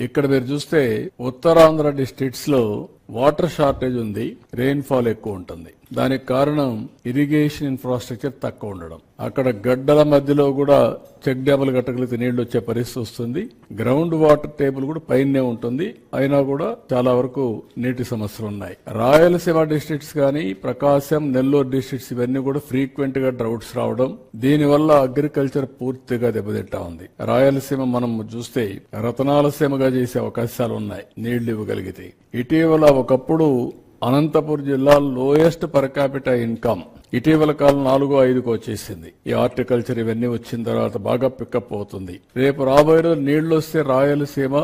ఇక్కడ మీరు చూస్తే ఉత్తరాంధ్ర డిస్ట్రిక్ట్స్లో వాటర్ షార్టేజ్ ఉంది రెయిన్ ఫాల్ ఎక్కువ ఉంటుంది. దానికి కారణం ఇరిగేషన్ ఇన్ఫ్రాస్ట్రక్చర్ తక్కువ ఉండడం. అక్కడ గడ్డల మధ్యలో కూడా చెక్ డ్యాములు కట్టగలిగితే నీళ్ళు వచ్చే పరిస్థితి వస్తుంది. గ్రౌండ్ వాటర్ టేబుల్ కూడా పైనే ఉంటుంది. అయినా కూడా చాలా వరకు నీటి సమస్యలు ఉన్నాయి. రాయలసీమ డిస్ట్రిక్ట్స్ కానీ ప్రకాశం నెల్లూరు డిస్ట్రిక్ట్స్ ఇవన్నీ కూడా ఫ్రీక్వెంట్గా డ్రౌట్స్ రావడం దీనివల్ల అగ్రికల్చర్ పూర్తిగా దెబ్బతింటా ఉంది. రాయలసీమ మనం చూస్తే రతనాలసీమగా చేసే అవకాశాలు ఉన్నాయి నీళ్ళు ఇవ్వగలిగితే. ఇటీవల ఒకప్పుడు అనంతపురం జిల్లా లోయెస్ట్ పర్ క్యాపిటల్ ఇన్కమ్ ఇటీవల కాలం నాలుగో ఐదుకు వచ్చేసింది. ఈ హార్టికల్చర్ ఇవన్నీ వచ్చిన తర్వాత బాగా పికప్ అవుతుంది. రేపు రాబోయే రోజు నీళ్ళు వస్తే రాయలసీమ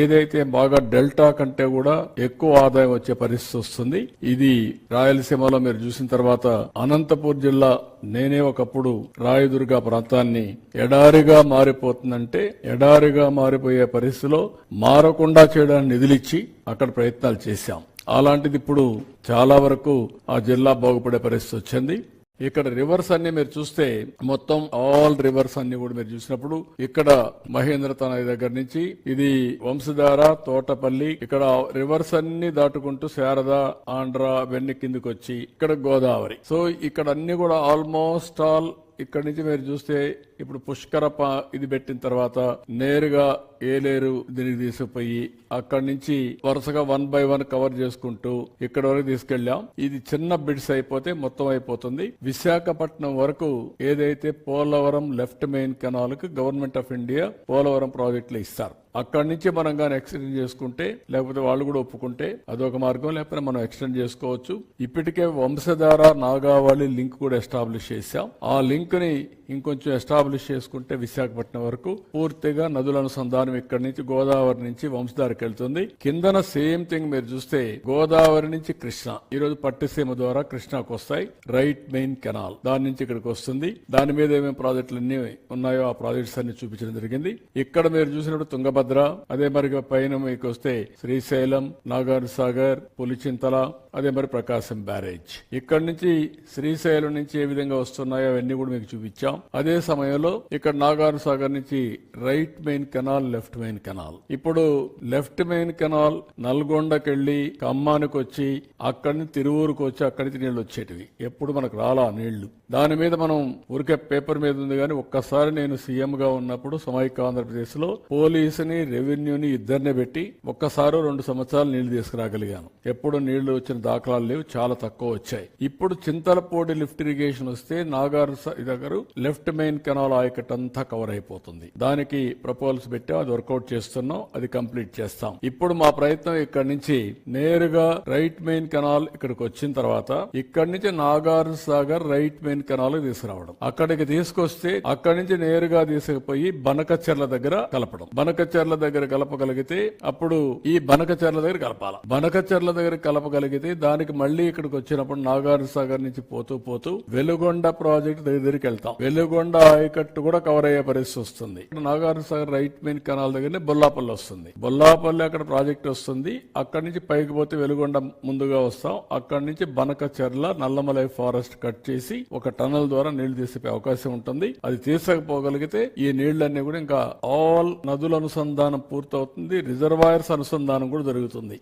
ఏదైతే బాగా డెల్టా కంటే కూడా ఎక్కువ ఆదాయం వచ్చే పరిస్థితి వస్తుంది. ఇది రాయలసీమలో మీరు చూసిన తర్వాత అనంతపూర్ జిల్లా నేనే ఒకప్పుడు రాయదుర్గ ప్రాంతాన్ని ఎడారిగా మారిపోతుందంటే ఎడారిగా మారిపోయే పరిస్థితిలో మారకుండా చేయడానికి నిధులిచ్చి అక్కడ ప్రయత్నాలు చేశాం. అలాంటిది ఇప్పుడు చాలా వరకు ఆ జిల్లా బాగుపడే పరిస్థితి వచ్చింది. ఇక్కడ రివర్స్ అన్ని మీరు చూస్తే మొత్తం ఆల్ రివర్స్ అన్ని కూడా మీరు చూసినప్పుడు ఇక్కడ మహేంద్ర తనయ దగ్గర నుంచి ఇది వంశధార తోటపల్లి ఇక్కడ రివర్స్ అన్ని దాటుకుంటూ శారద ఆంధ్ర వెన్ని కిందకి వచ్చి ఇక్కడ గోదావరి. సో ఇక్కడ అన్ని కూడా ఆల్మోస్ట్ ఆల్ ఇక్కడ నుంచి మీరు చూస్తే ఇప్పుడు పుష్కర ఇది పెట్టిన తర్వాత నేరుగా ఏలేరు దీనికి తీసుకుపోయి అక్కడి నుంచి వరుసగా వన్ బై వన్ కవర్ చేసుకుంటూ ఇక్కడ వరకు తీసుకెళ్ళాం. ఇది చిన్న బిడ్స్ అయిపోతే మొత్తం అయిపోతుంది. విశాఖపట్నం వరకు ఏదైతే పోలవరం లెఫ్ట్ మెయిన్ కెనాల్కు గవర్నమెంట్ ఆఫ్ ఇండియా పోలవరం ప్రాజెక్టులు ఇస్తారు. అక్కడి నుంచి మనం కానీ ఎక్స్టెండ్ చేసుకుంటే లేకపోతే వాళ్ళు కూడా ఒప్పుకుంటే అదొక మార్గం లేకపోతే మనం ఎక్స్టెండ్ చేసుకోవచ్చు. ఇప్పటికే వంశధార నాగావళి లింక్ కూడా ఎస్టాబ్లిష్ చేశాం. ఆ లింక్ని ఇంకొంచెం ఎస్టాబ్లిష్ చేసుకుంటే విశాఖపట్నం వరకు పూర్తిగా నదుల అనుసంధానం ఇక్కడి నుంచి గోదావరి నుంచి వంశధారకి వెళ్తుంది. కిందన సేమ్ థింగ్ మీరు చూస్తే గోదావరి నుంచి కృష్ణ. ఈ రోజు పట్టిసీమ ద్వారా కృష్ణకు వస్తాయి. Right main canal. దాని నుంచి ఇక్కడికి వస్తుంది. దాని మీద ఏమేమి ప్రాజెక్టులు అన్ని ఉన్నాయో ఆ ప్రాజెక్ట్స్ అన్ని చూపించడం జరిగింది. ఇక్కడ మీరు చూసినప్పుడు తుంగభద్ర అదే మరి పైన మీకు వస్తే శ్రీశైలం నాగార్ సాగర్ పులిచింతల అదే మరి ప్రకాశం బ్యారేజ్. ఇక్కడ నుంచి శ్రీశైలం నుంచి ఏ విధంగా వస్తున్నాయో అవన్నీ కూడా మీకు చూపించాం. అదే సమయంలో ఇక్కడ నాగార్ సాగర్ నుంచి right main canal left main canal. ఇప్పుడు లెఫ్ట్ మెయిన్ కెనాల్ నల్గొండకెళ్ళి ఖమ్మానికి వచ్చి అక్కడి నుంచి తిరువూరుకు వచ్చి అక్కడి నుంచి నీళ్ళు వచ్చేటివి. ఎప్పుడు మనకు రాలా నీళ్ళు. దాని మీద మనం ఊరికే పేపర్ మీద ఉంది కానీ ఒక్కసారి నేను సీఎం గా ఉన్నప్పుడు సమైక్య ఆంధ్రప్రదేశ్లో పోలీసుని రెవెన్యూని ఇద్దరిని పెట్టి ఒక్కసారో రెండు సంవత్సరాలు నీళ్ళు తీసుకురాగలిగాను. ఎప్పుడు నీళ్ళు వచ్చిన దాఖలాలు లేవు చాలా తక్కువ వచ్చాయి. ఇప్పుడు చింతలపూడి లిఫ్ట్ ఇరిగేషన్ వస్తే నాగార్ దగ్గర లెఫ్ట్ మెయిన్ కెనాల్ ఆయకట్ అంతా కవర్ అయిపోతుంది. దానికి ప్రపోజల్స్ పెట్టాం అది వర్కౌట్ చేస్తున్నాం అది కంప్లీట్ చేస్తాం. ఇప్పుడు మా ప్రయత్నం ఇక్కడ నుంచి నేరుగా రైట్ మెయిన్ కెనాల్ ఇక్కడికి వచ్చిన తర్వాత ఇక్కడి నుంచి Nagar Sagar right main canal తీసుకురావడం. అక్కడికి తీసుకొస్తే అక్కడి నుంచి నేరుగా తీసుకుపోయి బనకచెర్ల దగ్గర కలపడం. బనకచెర్ల దగ్గర కలపగలిగితే అప్పుడు ఈ బనకచెర్ల దగ్గర కలపాల. బనకచెర్ల దగ్గర కలపగలిగితే దానికి మళ్ళీ ఇక్కడికి వచ్చినప్పుడు నాగార్జున సాగర్ నుంచి పోతూ పోతూ వెలుగొండ ప్రాజెక్ట్ దగ్గరికి వెళ్తాం. వెలుగొండ ఆయకట్టు కూడా కవర్ అయ్యే పరిస్థితి వస్తుంది. Nagarjuna Sagar right main canal దగ్గర బొల్లాపల్లి వస్తుంది. బొల్లాపల్లి అక్కడ ప్రాజెక్ట్ వస్తుంది. అక్కడి నుంచి పైకి పోతే వెలుగొండ ముందుగా వస్తాం. అక్కడి నుంచి బనకచెర్ల నల్లమలై ఫారెస్ట్ కట్ చేసి ఒక టనల్ ద్వారా నీళ్ళు తీసిపోయే అవకాశం ఉంటుంది. అది తీసకపోగలిగితే ఈ నీళ్ళన్నీ కూడా ఇంకా ఆల్ నదుల అనుసంధానం పూర్తవుతుంది రిజర్వాయర్స్ అనుసంధానం కూడా జరుగుతుంది.